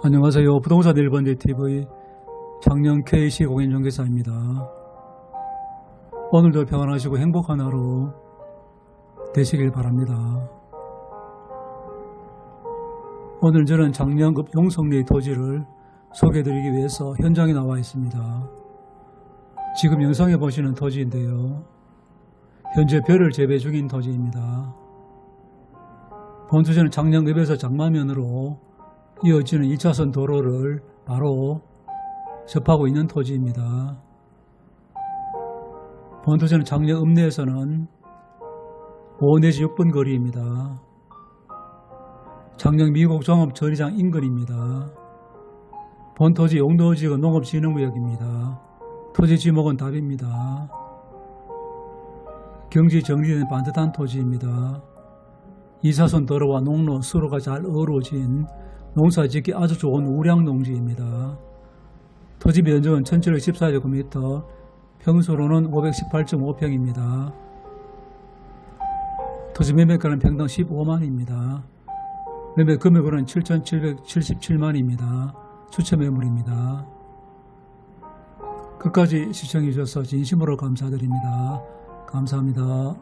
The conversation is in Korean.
안녕하세요. 부동산 1번지 TV 장년 KC 공인 중개사입니다. 오늘도 평안하시고 행복한 하루 되시길 바랍니다. 오늘 저는 장년급 용성리 토지를 소개해드리기 위해서 현장에 나와 있습니다. 지금 영상에 보시는 토지인데요. 현재 벼를 재배 중인 토지입니다. 본토지는 장년급에서 장마면으로 이어지는 1차선 도로를 바로 접하고 있는 토지입니다. 본토지는 장년 읍내에서는 5 내지 6분 거리입니다. 장년 미국 종합 전리장 인근입니다. 본토지 용도지역은 농업진흥구역입니다. 토지 지목은 답입니다. 경지 정리된 반듯한 토지입니다. 2차선 도로와 농로, 수로가 잘 어우러진 농사 짓기 아주 좋은 우량 농지입니다. 토지 면적은 1714제곱미터, 평수로는 518.5평입니다. 토지 매매가는 평당 15만입니다. 매매 금액으로는 7,777만입니다. 추첨 매물입니다. 끝까지 시청해 주셔서 진심으로 감사드립니다. 감사합니다.